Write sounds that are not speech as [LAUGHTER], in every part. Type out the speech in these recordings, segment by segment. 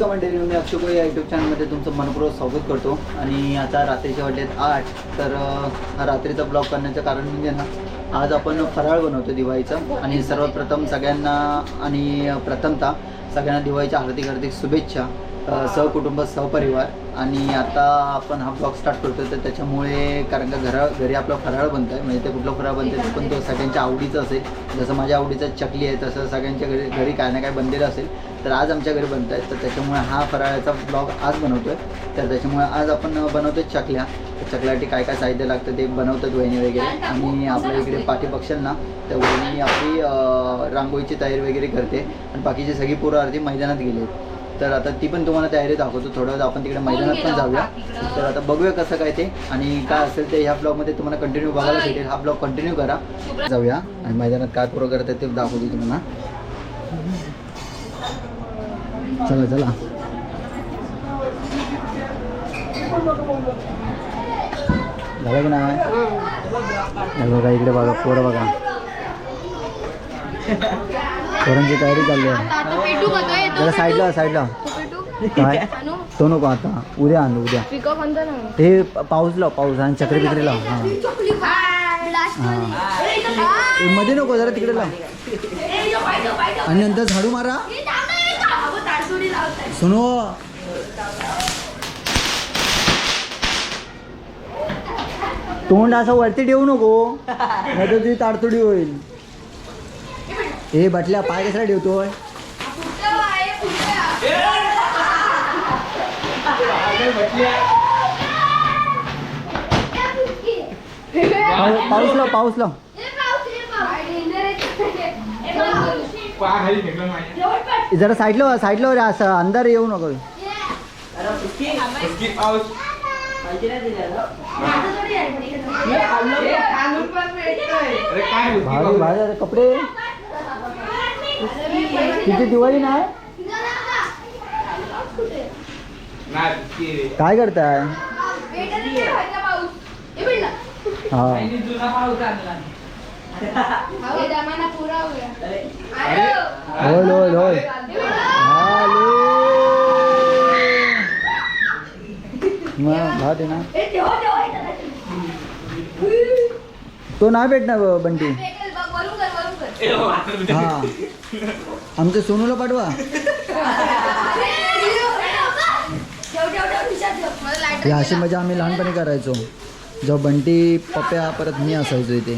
Commentary मी अक्षय या YouTube चॅनलमध्ये तुमचं मनपूर्वक स्वागत करतो. आणि आता रात्रीचे वाटलेत आठ तर हा रात्रीचा ब्लॉग करण्याचं कारण म्हणजे ना आज आपण फराळ बनवतो दिवाळीचा. आणि सर्वप्रथम सगळ्यांना आणि प्रथमतः सगळ्यांना दिवाळीच्या हार्दिक हार्दिक शुभेच्छा सहकुटुंब सहपरिवार. आणि आता आपण हा ब्लॉग स्टार्ट करतो तर त्याच्यामुळे कारण का घरा घरी आपला फराळ बनतं आहे म्हणजे ते कुठलं फराळ बनतं ते पण तो सगळ्यांच्या आवडीचं असेल. जसं माझ्या आवडीचं चकली आहे तसं सगळ्यांच्या घरी घरी काय ना काय बनलेलं असेल. तर आज आमच्या घरी बनत आहेत. तर त्याच्यामुळे हा फराळाचा ब्लॉग आज बनवतो आहे तर त्याच्यामुळे आज आपण बनवतो आहे चकल्या. तर चकल्यासाठी काय काय साहित्य लागतं ते बनवतात वहिनी वगैरे. आणि आपल्या इकडे पाठी बघशाल ना तर वहिनी आपली रांगोळीची तयारी वगैरे करते. आणि बाकीची सगळी पोरं अर्धी मैदानात गेली. तर आता ती पण तुम्हाला तयारी दाखवतो थोडं. आपण तिकडे मैदानात पण जाऊया. तर आता बघूया कसं काय ते. आणि काय असेल ते ह्या ब्लॉगमध्ये तुम्हाला कंटिन्यू बघायला भेटेल. हा ब्लॉग कंटिन्यू करा. जाऊया. आणि मैदानात काय पोरं करतात ते दाखवतो तुम्हाला. चला चला. झालं की नाही? बघा इकडे बघा पोरं बघा. पोरांची तयारी चालली आहे. जरा साईडला साईडला. काय? [LAUGHS] तो नको आता. उद्या आणू उद्या. ते पाऊस लाव पाऊस आणि चक्री बिक्री लाव हां. मध्ये नको जरा तिकडे लाव. आणि नंतर झाडू मारा. सुनो. तोंड असं वरती ठेवू नको. नाही तर तुझी ताडतुडी होईल. हे बटल्या पाय कसा ठेवतोय? पाऊ- पाऊस लाव पाऊस लाव. जरा साईडला साईडला रे असं अंधार येऊ नको भारी भारी अरे कपडे तिथे दिवाळी नाही काय करताय हा होय होय होय मग भात आहे ना तो नाही भेटणार बंटी. हा. आमचं सोनूला पाठवा. अशी मजा आम्ही लहानपणी करायचो. जेव्हा बंटी पप्प्या परत मी असायचो इथे.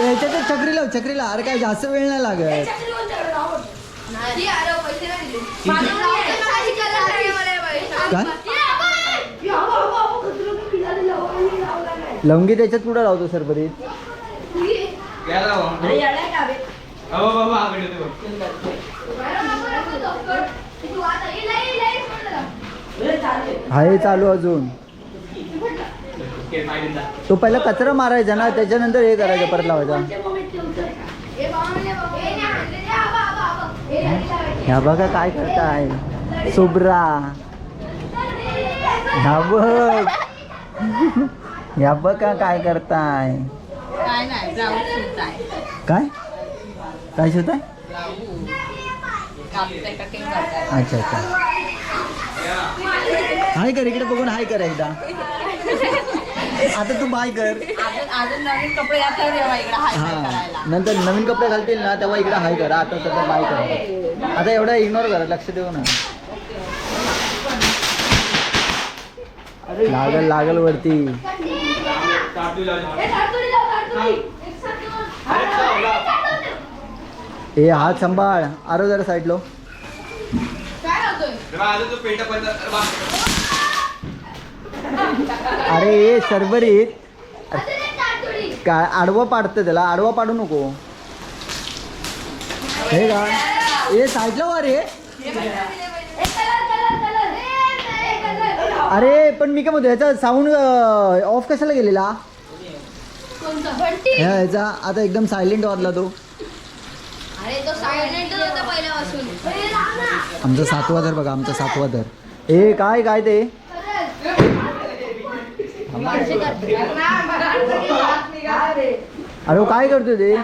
ह्याच्यात चक्री लाव चक्री लाव. अरे काय जास्त वेळ नाही लागत. काय? लवंगी त्याच्यात कुठं लावतो सरबरीत आहे चालू अजून. तो पहिला कचरा मारायचा ना त्याच्यानंतर हे करायचं परत लावायचा. ह्या बघा काय करताय. सुब्रा. ह्या बघ. ह्या बघा काय करताय. काय काय? काय शिवताय? अच्छा अच्छा. हाय कर इकडे बघून हाय कर एकदा. आता तू बाय कर. अजून अजून नवीन कपडे घातल्यावर येवा इकडे हाय हाय हा. करायला. नंतर नवीन कपडे घालतील ना तेव्हा इकडे हाय करा. आता सध्या बाय करा. आता एवढा इग्नोर करा लक्ष देऊ ना लागल लागल वरती. ए हात सांभाळ. आरो जरा साईडलो अरे ए सरबरीत काय आडवं पाडतं त्याला. आडवा पाडू नको. हे का? ए साईडला वा रे अरे पण मी काय म्हणतो ह्याचा साऊंड ऑफ कशाला गेलेला? ह्या ह्याचा. आता एकदम सायलेंट वाजला तो. अरे आमचा सातवा धर बघा आमचा सातवा धर ए काय काय ते? अरे हो, काय करतो ते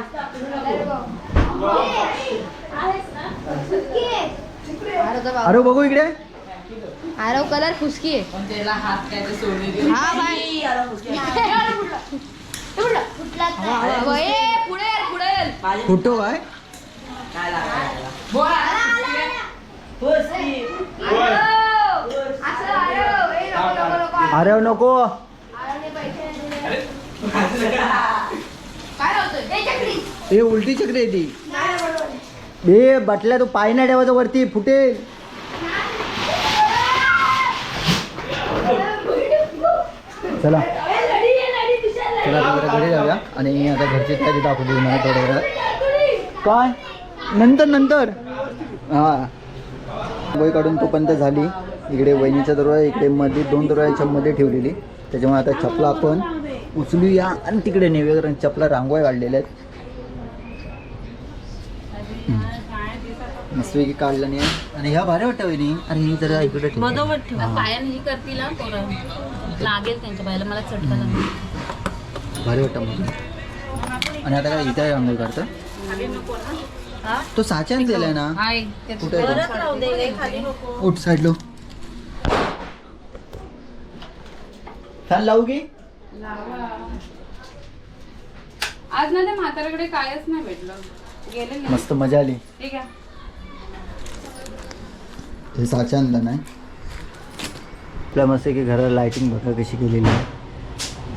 अरे बघू इकडे आरव कलर खुशकी आहे पण त्याला हात काय हा पुढे पुढे. फुटो. अरे नको आरवने पैसे नाही दिले. काय होतंय? ए, चक्री. हे उलटी चक्री आहे ती. ए बटल्या तू पाय नाही ठेवायचा वरती फुटेल. चला. चला आता जरा घरी जाऊया आणि आता घरची दाखवू देऊ मला थोड्या वेळात काय? नंतर नंतर. हा. वय काढून तोपर्यंत झाली. इकडे वहिनीचा दरवाजा इकडे मध्ये दोन दरवाजाच्या मध्ये ठेवलेली. त्याच्यामुळे आता छपला आपण. उचलूया आणि तिकडे नेऊया कारण चपला रांगोळ्या काढलेल्या आहेत. मस्तपैकी काढलं नाही. आणि ह्या भारी वाटतं वहिनी. आणि ही जरा इकडे. मधोमध ठेवा. हा. पायाने ही करतील हा पोरं. लागेल त्यांच्या मला चटका लागेल भारी वाटतं मग. आणि आता काय इथे रांगोळी काढतं हा? तो साच्यान दिलाय ना? हाय कुठे आहे तो? परत राहू दे खाली नको. उठ साईडलो फॅन लावू की? आज ना त्या म्हाताऱ्याकडे कायच नाही भेटलं. गेले नाही मस्त मजा आली. ठीक आहे. हे साच्या आणलं नाही आपल्या मस्त की घराला लाईटिंग बघा कशी केलेली आहे.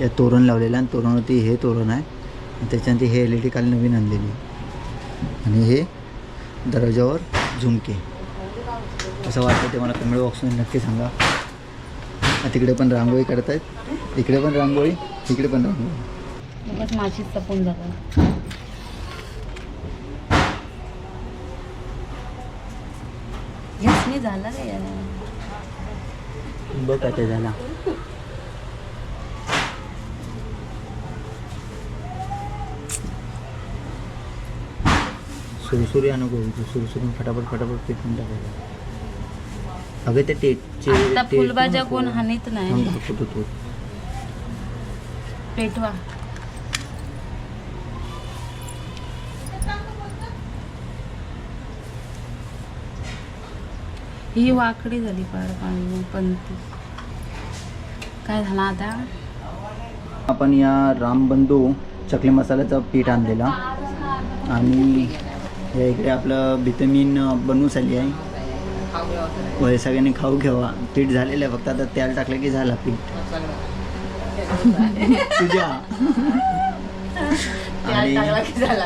या तोरण लावलेलं आहे आणि तोरणावरती हे तोरण आहे. आणि त्याच्यानंतर हे एल ई डी काल नवीन आणलेली आणि हे दरवाजावर झुमके. असं वाटतं ते मला कमेंट बॉक्समध्ये नक्की सांगा. तिकडे पण रांगोळी करत आहेत इकडे पण रांगोळी तिकडे पण रांगोळी. बस माझी चपून जातात झाला. बघ काय ते झाला. सुरसुरी आणू सुरसुरी फटाफट फटाफट पेटून टाकायचं. अगं ते टेटचे आता टेट फुलभाज्या नको. कोण हानीत नाही. थांब, दाखवतो तो. पेटवा. ही वाकडी झाली पार पाणी पण ती काय झालं आता? आपण या रामबंधू चकली मसाल्याचं पीठ आणलेला. आणि या इकडे आपलं विटॅमिन बनवून आली आहे. वय सगळ्यांनी खाऊ घ्यावा. पीठ झालेलं आहे फक्त आता तेल टाकलं की झाला पीठ. तुझ्या. आणि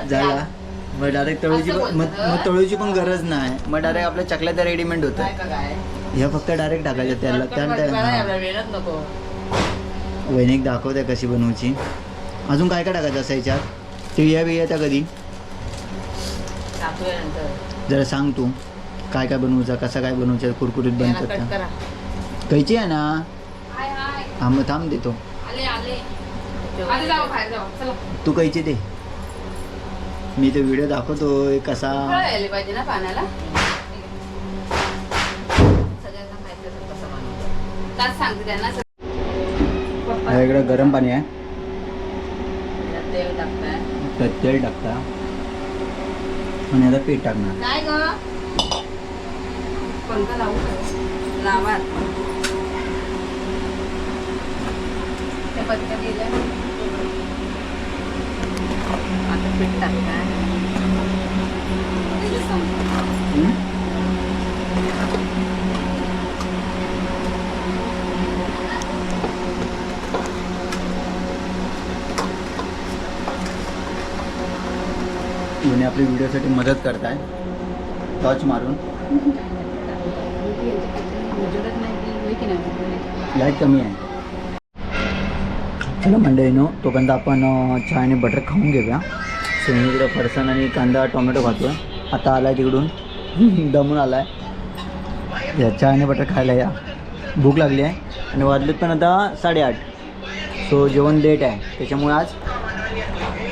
झाला. मग डायरेक्ट तळूची पण मग तळूची पण गरज नाही. मग डायरेक्ट आपल्या चकल्या तर रेडीमेड होतं ह्या फक्त डायरेक्ट टाकायच्या त्याला. त्या वेळच नको. वैनिक दाखवते कशी बनवायची. अजून काय काय टाकायचं असं याच्यात? तिळ्या बिया त्या कधी? जरा सांग तू. काय काय बनवायचं कसं काय बनवायचं कुरकुरीत बनतात का? कैची आहे ना? हा मग थांब देतो. तू कैची दे. मी तो व्हिडिओ दाखवतोय कसा. पाहिजे ना पाण्याला? इकडं गरम पाणी आहे. तेल टाकता. आणि आता पीठ टाकणार. काय ग. पंखा लावू? लावा. ते पत्ता दिलं. आता पीठ टाकताय हम्म? म्हणे आपली व्हिडिओसाठी मदत करताय. टॉर्च मारून. लाइट कमी आहे. चला मंडळीनो तोपर्यंत आपण चहा आणि बटर खाऊन घेऊया. सोनी इकडं फरसाण आणि कांदा टोमॅटो खातो आता आला आहे तिकडून. [LAUGHS] दमून आला आहे या चहा आणि बटर खायला या. भूक लागली आहे. आणि वाजलेत पण आता साडेआठ. सो जेवण लेट आहे. त्याच्यामुळे आज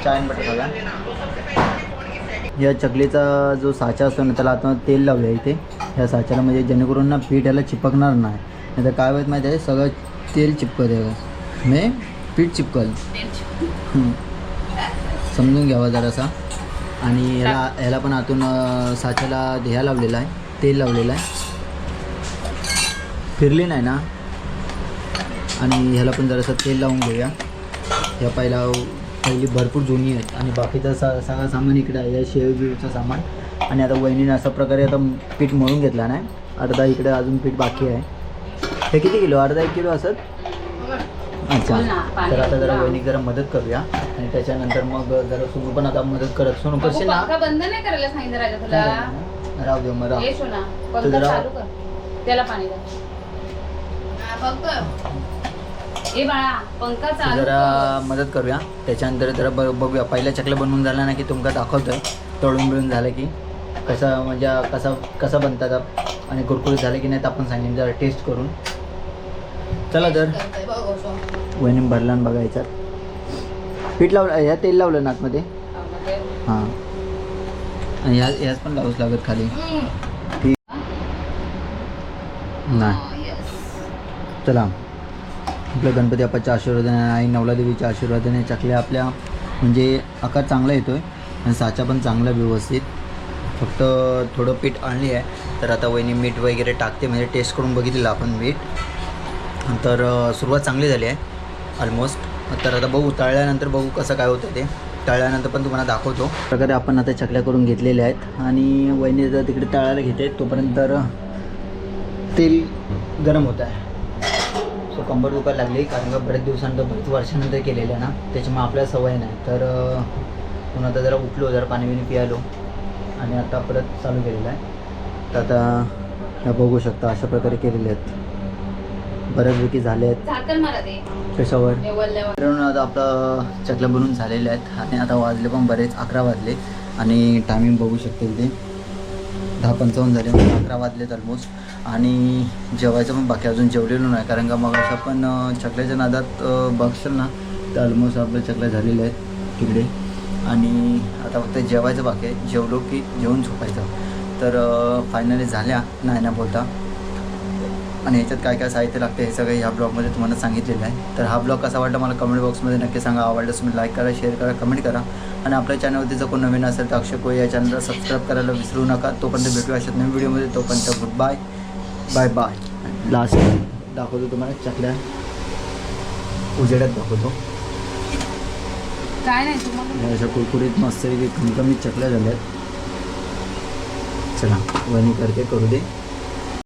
चहा आणि बटर खाऊया. या चकलीचा जो साचा असतो ना त्याला आता तेल लावूया इथे. ह्या साच्याला म्हणजे जेणेकरून ना पीठ याला चिपकणार नाही. नाही तर काय होत माहिती आहे सगळं तेल चिपकत आहे म्हणजे पीठ चिपकल. समजून घ्यावा जरासा. आणि ह्याला ह्याला पण आतून साच्याला ह्या लावलेला आहे. तेल लावलेलं आहे. फिरली नाही ना? आणि ह्याला पण जरासं तेल लावून घेऊया. ह्या पहिला पहिली भरपूर जुनी आहेत. आणि बाकीचं सा सगळं सामान इकडे आहे. या शेव बिवचं सामान. आणि आता वहिनीने अशा प्रकारे आता पीठ मळून घेतला नाही. अर्धा इकडे अजून पीठ बाकी आहे. हे किती किलो? अर्धा एक किलो असत अच्छा. तर आता जरा वहिनी जरा मदत करूया. आणि त्याच्यानंतर मग जरा सोनू पण आता मदत करत. सोनू करशील ना? पंखा बंद नाही करायला सांगितलं राजा तुला? राहू दे मग राहू. पंखा जरा- चालू कर. त्याला पाणी द्या हा, बघ. ए बाळा पंखा तर चालू जरा. मदत करूया. त्याच्यानंतर जरा ब बघूया. पहिल्या चकल्या बनवून झाल्या ना की तुमका दाखवतोय. तळून बिळून झालं की. कसं म्हणजे कसा कसा बनतात आणि कुरकुरीत झालं की नाही तर आपण सांगेन. जरा टेस्ट करून. चला तर. बघ असं. वहिनी भरला आणि बघायचा. पीठ लावलं ह्या तेल लावलं ना आतमध्ये हा, आणि ह्या ह्याच पण लावूच लागत खाली. ठीक नाही. Yes. चला. आपल्या गणपती बाप्पाच्या आशीर्वादाने आई नवला देवीच्या आशीर्वादाने चकल्या आपल्या. म्हणजे आकार चांगला येतो आहे आणि साचा पण चांगला व्यवस्थित. फक्त थोडं पीठ आणली आहे. तर आता वहिनी मीठ वगैरे टाकते. म्हणजे टेस्ट करून बघितलेलं आपण मीठ. तर सुरुवात चांगली झाली आहे. ऑलमोस्ट तर आता बघू तळल्यानंतर बघू कसं काय होतं ते. तळल्यानंतर पण तुम्हाला दाखवतो. प्रकारे आपण आता चकल्या करून घेतलेल्या आहेत. आणि वहिनी जर तिकडे तळायला घेते तोपर्यंत तर तेल गरम होत आहे. सो कंबर दुखायला लागली कारण का बरेच दिवसानंतर बरेच वर्षानंतर केलेलं आहे ना त्याच्यामुळे आपल्याला सवय नाही. तर म्हणून आता जरा उठलो जरा पाणी बिणी पियालो आणि आता परत चालू केलेलं आहे. तर आता ह्या बघू शकता अशा प्रकारे केलेले आहेत. बऱ्याचपैकी झाले आहेत. ते. कशावर? ते मित्रांनो आता आपलं चकल्या बनवून झालेल्या आहेत. आणि आता वाजले पण बरेच अकरा वाजले. आणि टायमिंग बघू शकतील ते दहा पंचावन्न झाले म्हणजे अकरा वाजलेत ऑलमोस्ट आणि जेवायचं पण बाकी अजून जेवलेलो नाही कारण का मग असं पण चकल्याच्या नादात बघशील ना तर ऑलमोस्ट आपल्या चकल्या झालेल्या आहेत तिकडे. आणि आता फक्त जेवायचं बाकी आहे. जेवलो की जेवून झोपायचं. तर फायनली झाल्या नाही ना बोलता आणि ह्याच्यात काय काय साहित्य लागते हे सगळं ह्या ब्लॉगमध्ये तुम्हाला सांगितलेलं आहे. तर हा ब्लॉग कसा वाटला मला कमेंट बॉक्समध्ये नक्की सांगा. आवडल्यास तुम्ही लाईक करा शेअर करा कमेंट करा. आणि आपल्या चॅनलवरती जर कोण नवीन असेल तर अक्षय कोळी या चॅनलला सबस्क्राईब करायला विसरू नका. तोपर्यंत भेटूया अशात नवीन व्हिडिओमध्ये तोपर्यंत good bye bye bye last दाखवतो तुम्हाला चकल्या. उजेड्यात दाखवतो. काय नाही अशा कुरकुरीत मस्त खमखमीत चकल्या झाल्यात. चला वणी करते करू दे.